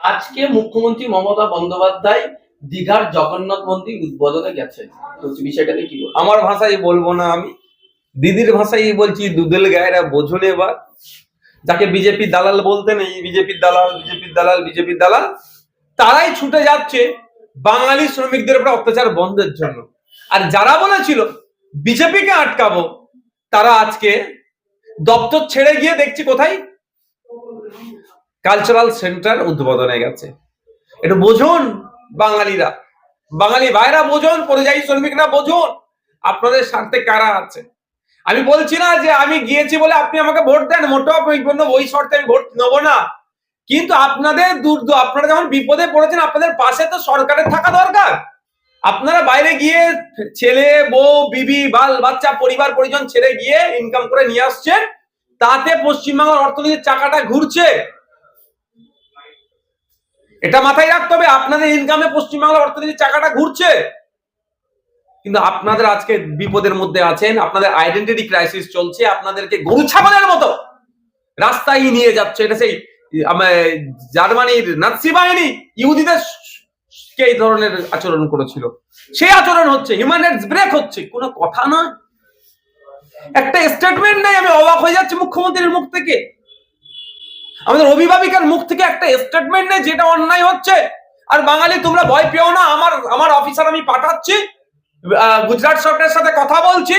আজকে মুখ্যমন্ত্রী মমতা বন্দ্যোপাধ্যায় দীঘার জগন্নাথ মন্দির উদ্বোধনে গেছে তো বিষয়টাকে কি আমার ভাষায় বলব না আমি। দিদির ভাষায় বলছি দুদেল গায়েরা বোঝুন এবার। যাকে বিজেপি দালাল বলতে নেই বিজেপির দালাল বিজেপির দালাল বিজেপির দালাল, তারাই ছুটে যাচ্ছে বাঙালি শ্রমিকদের উপর অত্যাচার বন্ধের জন্য। আর যারা বলেছিল, বিজেপিকে আটকাবো, তারা আজকে দপ্তর ছেড়ে গিয়ে দেখছি কোথায়? কালচারাল সেন্টার উদ্বোধনে গেছে। একটু বোঝুন বাঙালিরা। বাঙালি ভাইরা বোঝুন পরিযায়ী শ্রমিকরা বোঝুন আপনাদের স্বার্থে কারা আছে? আমি বলছি না যে আমি গিয়েছি বলে আপনি আমাকে ভোট দেন বলব, ওই শর্তে আমি ভোট নেব না। কিন্তু আপনাদের দূর আপনারা যখন বিপদে পড়েছেন আপনাদের পাশে তো সরকারের থাকা দরকার। আপনারা বাইরে গিয়ে ছেলে বউ বিবি বাল বাচ্চা পরিবার পরিজন ছেড়ে গিয়ে ইনকাম করে নিয়ে আসছেন তাতে পশ্চিমবাংলার অর্থনীতির চাকাটা ঘুরছে। এটা মাথায় রাখতে হবে, আপনাদের ইনকামে পশ্চিমবাংলার অর্থনীতির চাকাটা ঘুরছে। কিন্তু আপনাদের আজকে বিপদের মধ্যে আছেন, আপনাদের আইডেন্টিটি ক্রাইসিস চলছে, আপনাদেরকে গরু ছাগলের মতো রাস্তায় নিয়ে যাচ্ছে। এটা সেই জার্মানির নাৎসি বাহিনী ইহুদিদের কে এই ধরনের আচরণ করেছিল? সেই আচরণ হচ্ছে হিউম্যান রাইটস ব্রেক হচ্ছে। কোনো কথা নয়। একটা স্টেটমেন্ট নেই, আমি অবাক হয়ে যাচ্ছি মুখ্যমন্ত্রীর মুখ থেকে। আমাদের অভিভাবিকার মুখ থেকে একটা স্টেটমেন্ট নেই, যেটা অন্যায় হচ্ছে। আর বাঙালি, তোমরা ভয় পেও না, আমার আমার অফিসার আমি পাঠাচ্ছি। গুজরাট সরকারের সাথে কথা বলছি।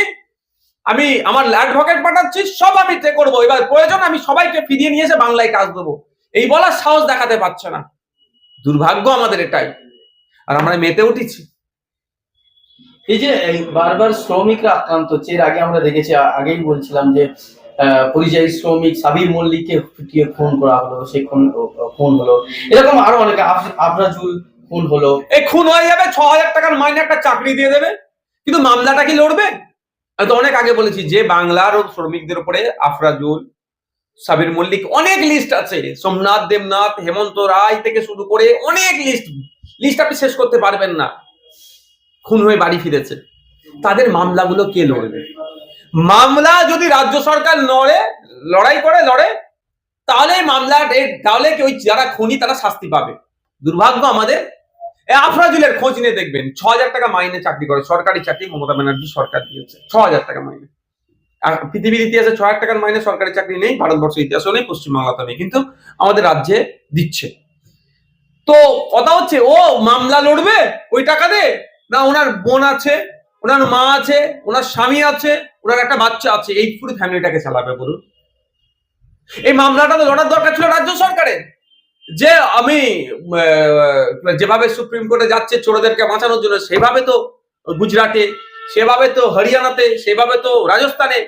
আমি আমার অ্যাডভোকেট পাঠাচ্ছি, সব আমি তে করব। এবার প্রয়োজন, আমি সবাইকে ফিরিয়ে নিয়ে এসে বাংলায় কাজ দেবো। এই বলার সাহস দেখাতে পারছে না। দুর্ভাগ্য আমাদের এটাই। আর আমরা মেতে উঠেছি। এই যে বারবার শ্রমিকরা আক্রান্ত হচ্ছে এর আগে আমরা দেখেছি আগেই বলছিলাম যে পরিযায়ী শ্রমিক সাবির মল্লিককে পিটিয়ে খুন করা হলো সেই খুন খুন হলো। এরকম আরও অনেক আফরাজুল খুন হলো। এই খুন হয়ে যাবে, ছ হাজার টাকার মাইনে একটা চাকরি দিয়ে দেবে, কিন্তু মামলাটা কি লড়বে? আমি তো অনেক আগে বলেছি যে বাংলার শ্রমিকদের উপরে আফরাজুল, সাবির মল্লিক, অনেক লিস্ট আছে। সোমনাথ, দেবনাথ, হেমন্ত রায় থেকে শুরু করে অনেক লিস্ট লিস্ট আপনি শেষ করতে পারবেন না। খুন হয়ে বাড়ি ফিরেছে। তাদের মামলাগুলো কে লড়বে? মামলা যদি রাজ্য সরকার লড়ে লড়াই করে, লড়ে, তাহলে মামলা তাহলে ওই যারা খুনি তারা শাস্তি পাবে? দুর্ভাগ্য আমাদের। আফরাজুলের খোঁজ নিয়ে দেখবেন ছ হাজার টাকা মাইনে চাকরি করে, সরকারি চাকরি মমতা ব্যানার্জি সরকার দিয়েছে ছ হাজার টাকা মাইনে। আর পৃথিবীর ইতিহাসে ছ হাজার টাকার মাইনে সরকারি চাকরি নেই ভারতবর্ষের ইতিহাসও নেই পশ্চিমবাংলাতে নেই, কিন্তু আমাদের রাজ্যে দিচ্ছে। তো কথা হচ্ছে, ও মামলা লড়বে, ওই টাকা দে, না ওনার বোন আছে ওনার মা আছে, ওনার স্বামী আছে, ওনার একটা বাচ্চা আছে, এই পুরো ফ্যামিলিটাকে চালাবে, বলুন। এই মামলাটা তো লড়ার দরকার ছিল রাজ্য সরকারের। যে আমি যেভাবে সুপ্রিম কোর্টে যাচ্ছে চোরদেরকে বাঁচানোর জন্য, সেভাবে তো গুজরাটে, সেভাবে তো হরিয়ানাতে, সেভাবে তো রাজস্থানে,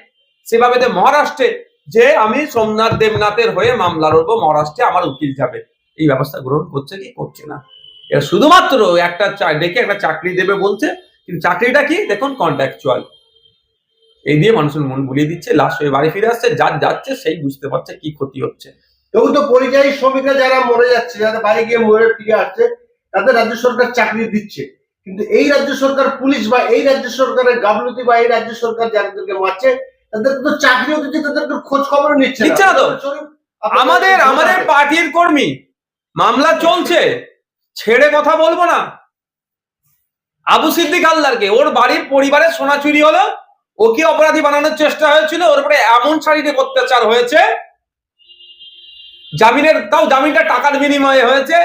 সেভাবে তো মহারাষ্ট্রে, যে আমি সোমনাথ দেবনাথের হয়ে মামলা লড়বো, মহারাষ্ট্রে আমার উকিল যাবে। এই ব্যবস্থা গ্রহণ করছে কি করছে না? শুধুমাত্র একটা ডেকে একটা চাকরি দেবে বলছে কিন্তু চাকরিটা কি? দেখুন কন্ট্রাকচুয়াল এই দিয়ে মানুষের মন ভুলিয়ে দিচ্ছে লাস্ট হয়ে বাড়ি ফিরে আসছে যার যাচ্ছে সেই বুঝতে পারছে কি ক্ষতি হচ্ছে। তবু তো পরিযায়ী শ্রমিকরা যারা মরে যাচ্ছে যারা বাড়ি গিয়ে মরে ফিরে আসছে তাদের রাজ্য সরকার চাকরি দিচ্ছে। কিন্তু এই রাজ্য সরকার পুলিশ বা এই রাজ্য সরকারের গাফলতি বা এই রাজ্য সরকার যাদেরকে মারছে তাদের তো চাকরিও দিচ্ছে তাদেরকে খোঁজ খবর নিচ্ছে নিচ্ছে না তো। আমাদের আমাদের পার্টির কর্মী মামলা চলছে। ছেড়ে কথা বলব না। আবু সিদ্দিক হালদারকে ওর বাড়ির পরিবারে সোনা চুরি হলো, ওকে অপরাধী বানানোর চেষ্টা হয়েছিল, ওর উপরে এমন শারীরিক অত্যাচার হয়েছে, জামিনের, তাও জামিনটা টাকার বিনিময়ে হয়েছে,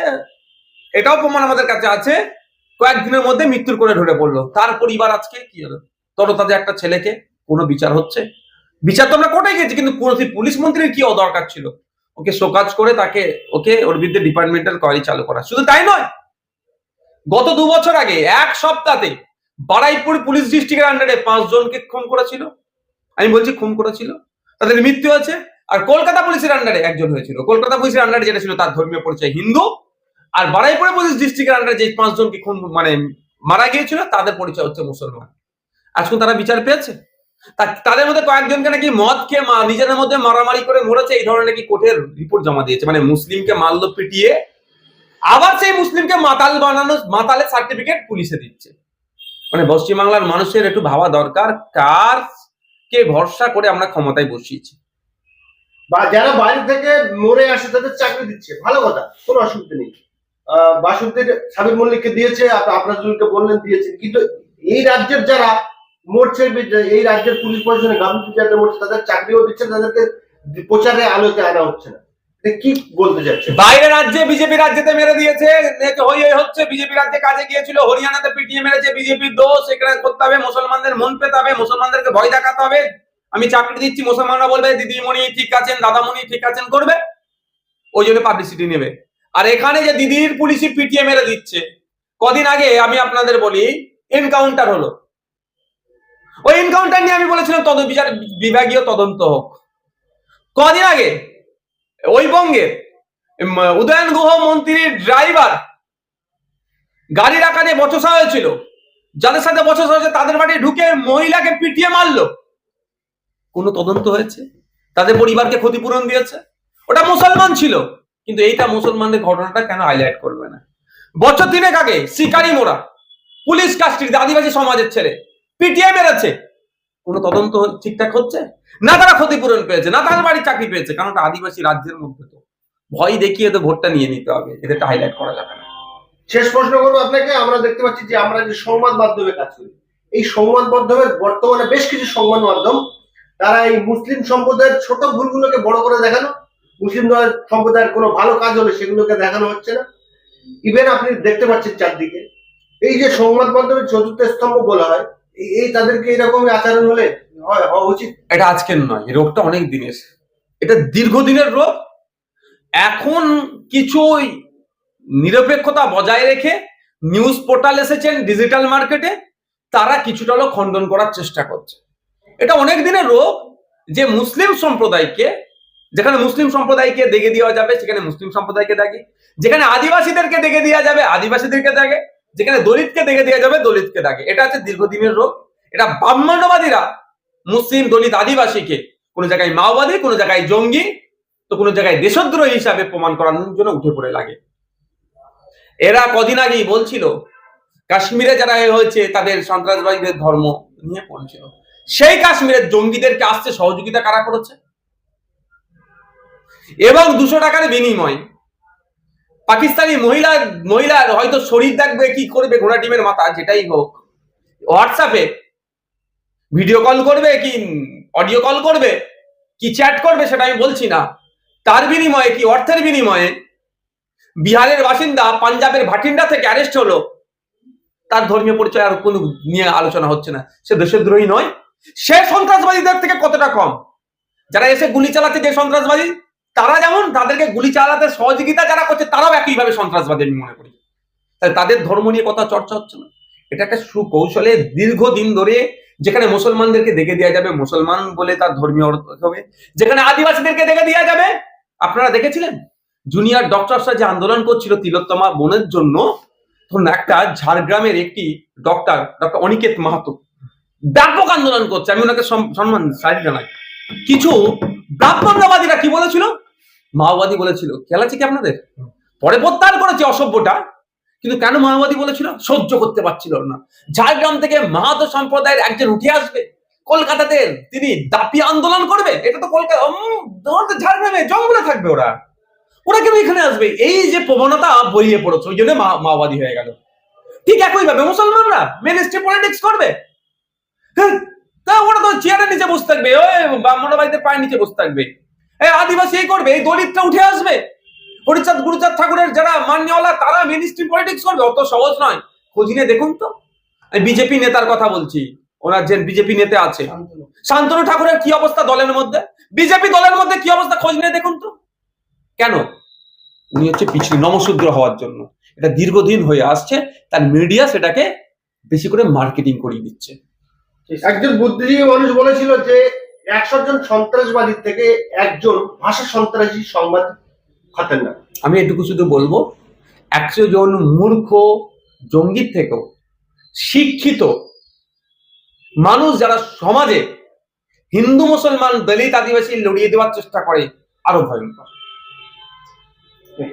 এটাও প্রমাণ আমাদের কাছে আছে, কয়েকদিনের মধ্যে মৃত্যুর করে ধরে পড়ল। তার পরিবার আজকে কি হলো তরতাজা একটা ছেলেকে কোনো বিচার হচ্ছে? বিচার তো আমরা কোর্টে গেছি কিন্তু পুলিশ মন্ত্রীর কি দরকার ছিল? ওকে শোকাজ করে তাকে, ওকে ওর বিরুদ্ধে ডিপার্টমেন্টাল কোয়ারি চালু করা। শুধু তাই নয় গত দু বছর আগে, এক সপ্তাহে বারাইপুর পুলিশ ডিস্ট্রিক্টের আন্ডারে পাঁচ জনকে খুন করেছিল। আমি বলছি খুন করেছিল? তাদের মৃত্যু আছে আর কলকাতা পুলিশের আন্ডারে একজন হয়েছিল। কলকাতা পুলিশের আন্ডারে যেটা ছিল তার ধর্মীয় পরিচয় হিন্দু। আর বারাইপুর পুলিশ ডিস্ট্রিক্টের আন্ডারে যে পাঁচজনকে খুন মানে মারা গিয়েছিল, তাদের পরিচয় হচ্ছে মুসলমান। আজকে তারা বিচার পেয়েছে। তাদের মধ্যে কয়েকজনকে নাকি মদ খেয়ে নিজেদের মধ্যে মারামারি করে মরেছে, এই ধরনের নাকি কোর্টের রিপোর্ট জমা দিয়েছে। মানে মুসলিমকে মারলো, পিটিয়ে আবার সেই মুসলিমকে মাতাল বানানো মাতালের সার্টিফিকেট পুলিশে দিচ্ছে। মানে পশ্চিমবাংলার মানুষের একটু ভাবা দরকার কার কে ভরসা করে আমরা ক্ষমতায় বসিয়েছি। বা যারা বাইরে থেকে মরে আসে তাদের চাকরি দিচ্ছে। ভালো কথা, কোনো অসুবিধা নেই। বাসুদেব সাবির মল্লিককে দিয়েছে আপ- আপনাদেরকে বললেন দিয়েছে। কিন্তু এই রাজ্যের যারা মরছে, এই রাজ্যের পুলিশ প্রশাসনে গামতি যারা মরছে, তাদের চাকরিও দিচ্ছে, তাদেরকে প্রচারে আলোতে আনা হচ্ছে না। কি বলতে রাজ্যে, বিজেপি রাজ্যেতে মেরে দিয়েছে। হচ্ছে, বিজেপি রাজ্যে কাজে গিয়েছিল, হরিয়ানাতে পিটিয়ে মেরেছে বিজেপির দোষ করতে হবে, মুসলমানদের মন পেতে হবে, মুসলমানদেরকে ভয় দেখাতে হবে। আমি চাকরি দিচ্ছি, মুসলমানরা বলবে, দিদিমণি ঠিক আছেন, দাদামণি ঠিক আছেন, করবে। ওই জন্য পাবলিসিটি নেবে। আর এখানে যে দিদির পুলিশি পিটিয়ে মেরে দিচ্ছে, কদিন আগে আমি আপনাদের বলি এনকাউন্টার হলো। ওই এনকাউন্টার নিয়ে আমি বলেছিলাম তদ বিচার বিভাগীয় তদন্ত হোক। কদিন আগে ওই বঙ্গের উদয়ন গুহ মন্ত্রীর ড্রাইভার গাড়ির যে বচসা হয়েছিল। যাদের সাথে বচসা হয়েছে, তাদের বাড়ি ঢুকে মহিলাকে পিটিয়ে মারলো। কোনো তদন্ত হয়েছে? তাদের পরিবারকে ক্ষতিপূরণ দিয়েছে? ওটা মুসলমান ছিল, কিন্তু এইটা মুসলমানদের ঘটনাটা কেন হাইলাইট করবে না? বছর তিনেক আগে শিকারি মোড়া পুলিশ কাস্টডিতে আদিবাসী সমাজের ছেলে, পিটিয়ে মেরেছে। কোনো তদন্ত ঠিকঠাক হচ্ছে? না তারা ক্ষতিপূরণ পেয়েছে, না তাদের বাড়ির চাকরি পেয়েছে কারণ আদিবাসী রাজ্যের মধ্যে তো। ভয় দেখিয়ে তো ভোটটা নিয়ে নিতে হবে এদেরটা হাইলাইট করা যাবে না। শেষ প্রশ্ন করব আপনাকে, আমরা দেখতে পাচ্ছি যে আমরা যে সংবাদ মাধ্যমে কাজ করি, এই সংবাদ মাধ্যমের বর্তমানে বেশ কিছু সংবাদ মাধ্যম, তারা এই মুসলিম সম্প্রদায়ের ছোট ভুলগুলোকে বড় করে দেখানো, মুসলিম সম্প্রদায়ের কোনো ভালো কাজ হলে সেগুলোকে দেখানো হচ্ছে না। ইভেন আপনি দেখতে পাচ্ছেন চারদিকে, এই যে সংবাদ মাধ্যমের চতুর্থ স্তম্ভ বলা হয় এই- তাদেরকে এরকম আচরণ হলে হওয়া উচিত। এটা আজকের নয় রোগটা অনেক দিনের। এটা দীর্ঘদিনের রোগ। এখন কিছু নিরপেক্ষতা বজায় রেখে নিউজ পোর্টাল এসেছেন ডিজিটাল মার্কেটে, তারা কিছুটা হলেও খণ্ডন করার চেষ্টা করছে। এটা অনেক দিনের রোগ, যে মুসলিম সম্প্রদায়কে, যেখানে মুসলিম সম্প্রদায়কে দেখে দেওয়া যাবে, সেখানে মুসলিম সম্প্রদায়কে দেখে, যেখানে আদিবাসীদেরকে দেখে দেওয়া যাবে, আদিবাসীদেরকে দেখে যেখানে দলিতকে দেখে দেওয়া যাবে, দলিতকে দেখে এটা হচ্ছে দীর্ঘদিনের রোগ। এটা ব্রাহ্মণ্যবাদীরা মুসলিম দলিত আদিবাসীকে কোনো জায়গায় মাওবাদী, কোনো জায়গায় জঙ্গি, তো কোনো জায়গায় দেশদ্রোহী হিসাবে প্রমাণ করানোর জন্য উঠে পড়ে লাগে। এরা কদিন আগেই বলছিল, কাশ্মীরে যারা হয়েছে, তাদের সন্ত্রাসবাদীদের ধর্ম নিয়ে বলছিল। সেই কাশ্মীরের জঙ্গিদেরকে আসতে সহযোগিতা কারা করেছে? এবং দুশো টাকার বিনিময় পাকিস্তানি মহিলা, মহিলার হয়তো শরীর দেখবে, কি করবে, ঘোড়া টিমের মাথা, যেটাই হোক। হোয়াটসঅ্যাপে ভিডিও কল করবে কি অডিও কল করবে, কি চ্যাট করবে, সেটা আমি বলছি না। তার বিনিময়ে কি, অর্থের বিনিময়ে বিহারের বাসিন্দা পাঞ্জাবের ভাটিন্ডা থেকে অ্যারেস্ট হলো। তার ধর্মীয় পরিচয় আর কোনো নিয়ে আলোচনা হচ্ছে না। সে দেশদ্রোহী নয়। সে সন্ত্রাসবাদীদের থেকে কতটা কম? যারা এসে গুলি চালাচ্ছে যে সন্ত্রাসবাদী তারা যেমন তাদেরকে গুলি চালাতে সহযোগিতা যারা করছে, তারাও একইভাবে সন্ত্রাসবাদী, আমি মনে করি। তাই তাদের ধর্ম নিয়ে কথা চর্চা হচ্ছে না। এটা একটা সুকৌশলে দীর্ঘদিন ধরে যেখানে মুসলমানদেরকে দেখে দেওয়া যাবে, মুসলমান বলে তার ধর্মীয় অর্থ হবে? যেখানে আদিবাসীদেরকে দেখে দেওয়া যাবে। আপনারা দেখেছিলেন? জুনিয়র ডক্টরসরা যে আন্দোলন করছিল তিলোত্তমা বোনের জন্য, ধরুন একটা ঝাড়গ্রামের একটি ডক্টর ডক্টর অনিকেত মাহাতো, ব্যাপক আন্দোলন করছে। আমি ওনাকে সম্মান সাইড জানাই কিছু ব্রাহ্মণ্যবাদীরা কি বলেছিল? মাওবাদী বলেছিল। খেয়াল কি আপনাদের? পরে প্রত্যাহার করেছে অসভ্যটা কিন্তু কেন মাওবাদী বলেছিল? সহ্য করতে পারছিল না। ঝাড়গ্রাম থেকে মাহাতো সম্প্রদায়ের একজন উঠে আসবে। কলকাতাতে তিনি দাপি আন্দোলন করবে? এটা তো কলকাতা ঝাড়গ্রামে জঙ্গলে থাকবে ওরা। ওরা কেন এখানে আসবে? এই যে প্রবণতা বইয়ে পড়েছে ওই জন্য মাওবাদী হয়ে গেল। ঠিক একই একইভাবে মুসলমানরা মেন স্ট্রিম পলিটিক্স করবে। হ্যাঁ, তা ওরা তো চেয়ারের নিচে বসে থাকবে। ওই ব্রাহ্মণবাড়িতে পায়ের নিচে বসে থাকবে। এই আদিবাসী এই করবে এই দলিতটা উঠে আসবে। হরিচাঁদ গুরুচাঁদ ঠাকুরের যারা মান্যওয়ালা তারা মিনিস্ট্রি পলিটিক্স করবে অত সহজ নয়। খোঁজ নিয়ে দেখুন তো। বিজেপি নেতার কথা বলছি ওনার যে বিজেপি নেতা আছে। শান্তনু। ঠাকুরের কি অবস্থা দলের মধ্যে? বিজেপি দলের মধ্যে কি অবস্থা? খোঁজ নিয়ে দেখুন তো। কেন? উনি হচ্ছে পিছনে নমশূদ্র হওয়ার জন্য। এটা দীর্ঘদিন হয়ে আসছে তার মিডিয়া সেটাকে বেশি করে মার্কেটিং করিয়ে দিচ্ছে। একজন বুদ্ধিজীবী মানুষ বলেছিল যে একশো জন সন্ত্রাসবাদীর থেকে একজন ভাষা সন্ত্রাসী সংবাদ খতরনাক আমি এটুকু শুধু বলব, একশো জন মূর্খ জঙ্গির থেকেও শিক্ষিত মানুষ যারা সমাজে হিন্দু, মুসলমান, দলিত, আদিবাসী লড়িয়ে দেওয়ার চেষ্টা করে, আরও ভয়ঙ্কর।